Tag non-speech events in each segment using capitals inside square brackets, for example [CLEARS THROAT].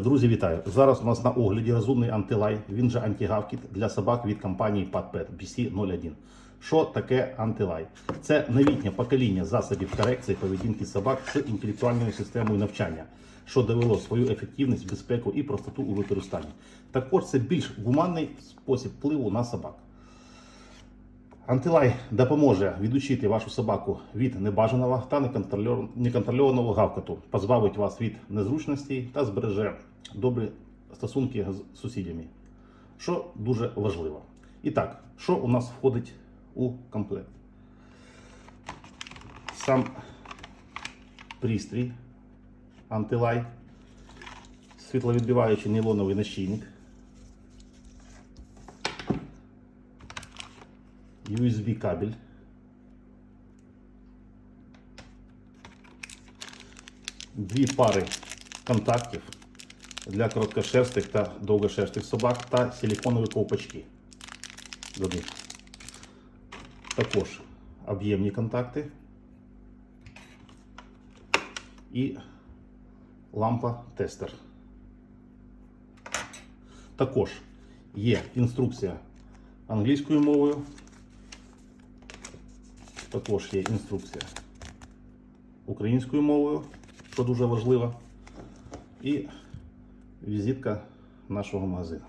Друзі, вітаю! Зараз у нас на огляді розумний антилай, він же антигавкіт для собак від компанії PadPet BC01. Що таке антилай? Це новітнє покоління засобів корекції поведінки собак з інтелектуальною системою навчання, що довело свою ефективність, безпеку і простоту у використанні. Також це більш гуманний спосіб впливу на собак. Антилай допоможе відучити вашу собаку від небажаного та неконтрольованого гавкоту, позбавить вас від незручностей та збереже добрі стосунки з сусідями, що дуже важливо. І так, що у нас входить у комплект? Сам пристрій антилай, світловідбиваючий нейлоновий нащільник. USB кабель. Дві пари контактів для короткошерстих та довгошерстих собак та силиконові ковпачки до них. Також об'ємні контакти і лампа тестер. Також є інструкція англійською мовою. Також є інструкція українською мовою, що дуже важливо, і візитка нашого магазину.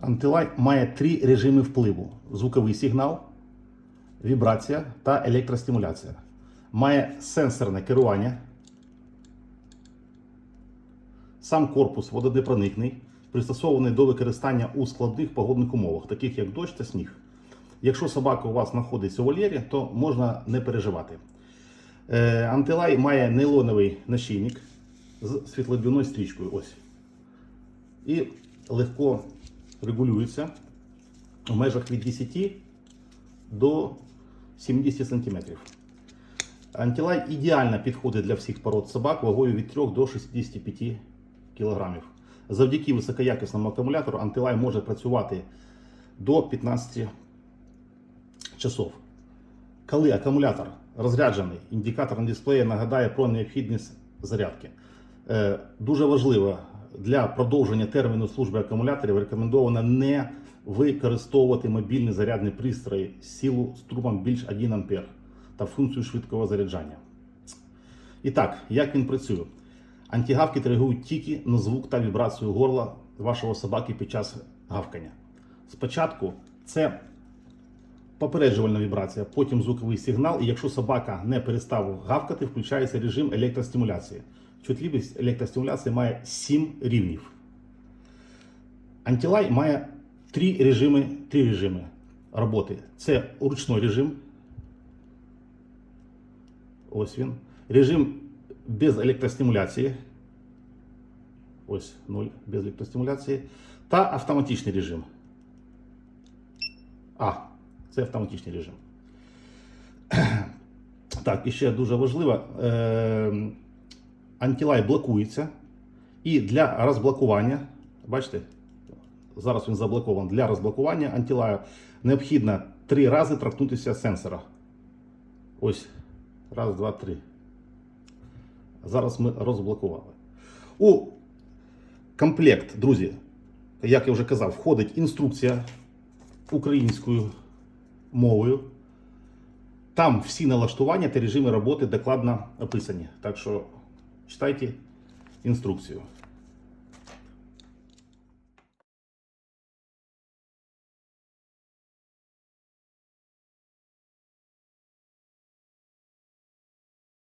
Антилай має три режими впливу: звуковий сигнал, вібрація та електростимуляція. Має сенсорне керування. Сам корпус водонепроникний, пристосований до використання у складних погодних умовах, таких як дощ та сніг. Якщо собака у вас знаходиться у вольєрі, то можна не переживати. Е, антилай має нейлоновий нашийник з світлодвійною стрічкою. Ось. І легко регулюється в межах від 10 до 70 см. Антилай ідеально підходить для всіх пород собак вагою від 3 до 65 кг. Завдяки високоякісному акумулятору антилай може працювати до 15 часов. Коли акумулятор розряджений, індикатор на дисплеї нагадає про необхідність зарядки. Е, Дуже важливо для продовження терміну служби акумуляторів рекомендовано не використовувати мобільний зарядний пристрій з силу струмом більш 1 А та функцію швидкого заряджання. І так, як він працює? Антигавки реагують тільки на звук та вібрацію горла вашого собаки під час гавкання. Спочатку це попереджувальна вібрація, потім звуковий сигнал, і якщо собака не перестав гавкати, включається режим електростимуляції. Чутливість електростимуляції має 7 рівнів. Антилай має три режими, три режими роботи. Це ручний режим. Ось він. Режим без електростимуляції. Ось 0 без електростимуляції. Та автоматичний режим. А, це автоматичний режим. [CLEARS THROAT] Так, і ще дуже важливо. Е, антилай блокується. І для розблокування, бачите, зараз він заблокований. Для розблокування антилаю необхідно три рази торкнутися сенсора. Ось. Раз, два, три. Зараз ми розблокували. У комплект, друзі, як я вже казав, входить інструкція українською мовою. Там всі налаштування та режими роботи докладно описані. Так що читайте інструкцію.